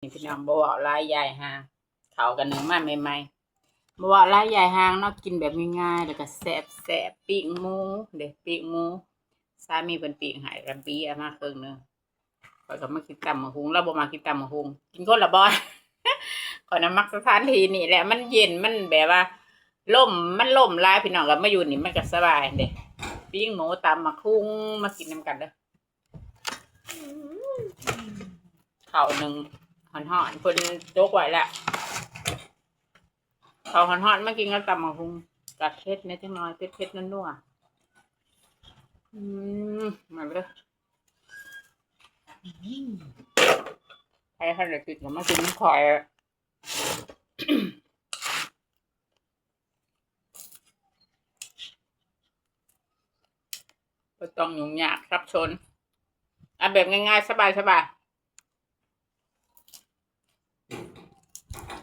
นี่พี่น้องบ่เว้าหลายใหญ่ฮางเขากันหนึ่งมาใหม่ๆบ่เว้าหลายใหญ่ฮางเนาะกินแบบง่ายๆแล้วก็แซ่บๆปิ้งหมูเด้ปิ้งหมูสามีเพิ่นปิ้งให้กันปีเอามาครึ่งหนึงข้อยก็มากินตำมะฮุงแล้วบ่มากินตำมะฮุงกินคนละบ่ข้อยน่ะมักสถานที่นี่แหละมันเย็นมันแบบว่าล่มมันล่มหลายพี่น้องก็มาอยู่นี่มันก็สบายเด้ปิ้งหมูตำมะฮุงมากินนํกันเด้อเขาหนึ่ง หอนหอนคนโจกไว้แหละเขาหอนหอนมากินกับตำมะฮุงกัดเผ็ดนิดน้อยเผ็ดเผ็ดๆนัวอืมมาเลยอืมใครเขาจะกินก็มากินคอยก็ต้องยุ่งยากซับซ้อนอะแบบง่ายๆ สบายๆ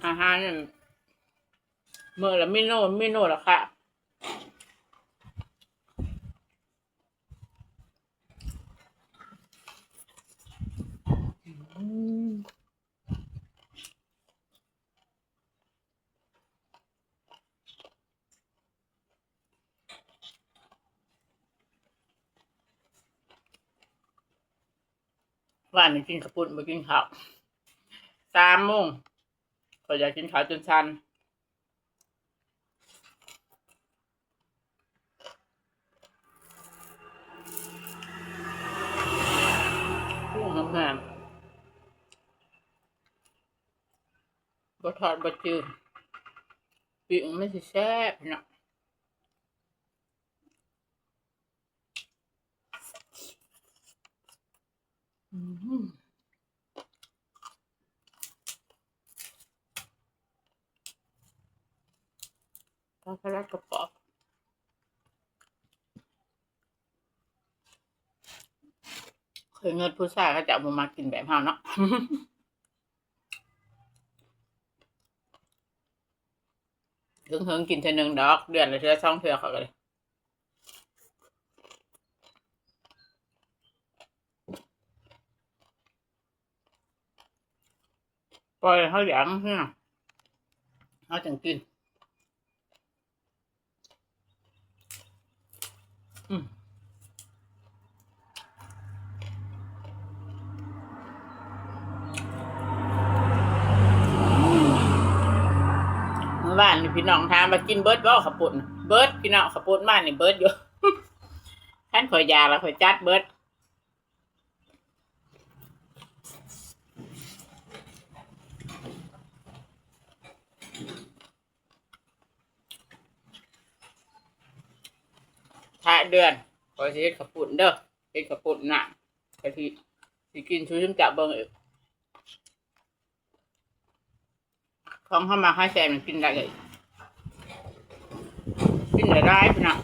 อาหารเมื่อละไม่โน่ไม่โน่ละค่ะว่านี่กินข้าวปุ้นมากินข้าวสามโมง ก็อยากกินขาวจนชัน กุ้งหอมๆบะทอดบะจืดปิ้งไม่ใช่แซ่บเนาะอืม ช็อกโกแลตกระป๋องเคยเงินผู้ชายเขาจะเอามากินแบบเฮาเนาะเถึงเฮิงกินเทนึงดอก เดือนละเทื่อสองเทือเขาก็เลยปล่อยเขาอย่างนี้นะเขาจังกิน อืมเมื่อวานนี่ พี่น้องถามมากินเบิร์ดบ่ขับปุ่นเบิร์ดพี่น้องขับปุ่นบ้านนี่เบิร์ดอยู่ท่านขอยยาแล้วขอยจัดเบิร์ดท้าเดือนขอยสิเฮ็ดขับปุ่นเด้อเฮ็ดขับปุ่นหน่ะข่อยสิสิกินชูชิมจับเบิ่งอีกของเข้ามาให้แซมกินได้เลย กินได้ได้พี่น้อง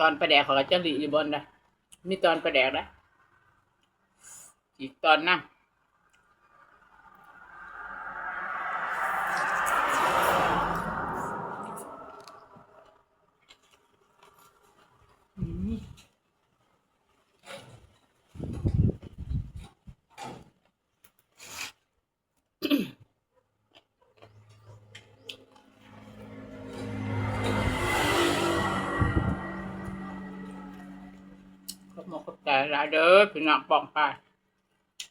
ตอนประแดกของเราจะหลีอยู่บนนะมีตอนประแดกนะอีกตอนนั่ง หลายเด้อพี่น้องปองไป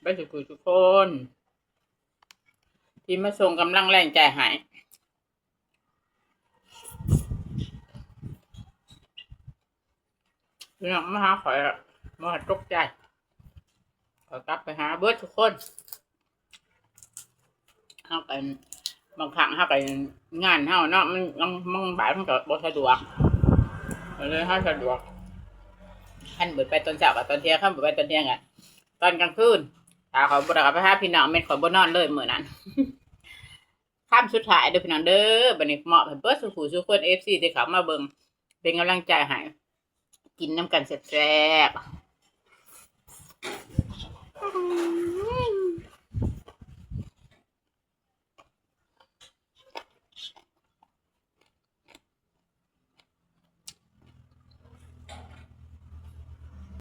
ไปสุขุทุกคน ที่มาส่งกำลังแรงใจใหายพี่น้องมาหาข่อยมาหาตกใจขอกลับไปหาเบิร์ดทุกคนเฮากันบางครั้งเฮาไปงานเฮาเนาะมันมันมันบ่ายมันก็บ่สะดวกเลยเฮาสะดวก ขันเบิดไปตอนเช้ากับตอนเที่ยงขันเบิดไปตอนเที่ยงอะตอนกลางคืนตาเขาบ่ได้กลับไปหาพี่น้องแม่นขอยบนนอนเลยเหมือนนั้นข้ามสุดท้ายเด้อพี่น้องเด้อบันนี้เหมาะให้เบิดสุขูสุขคนเอฟซีที่เขามาเบิ่งเป็นกำลังใจให้กินน้ำกันแซ่บๆ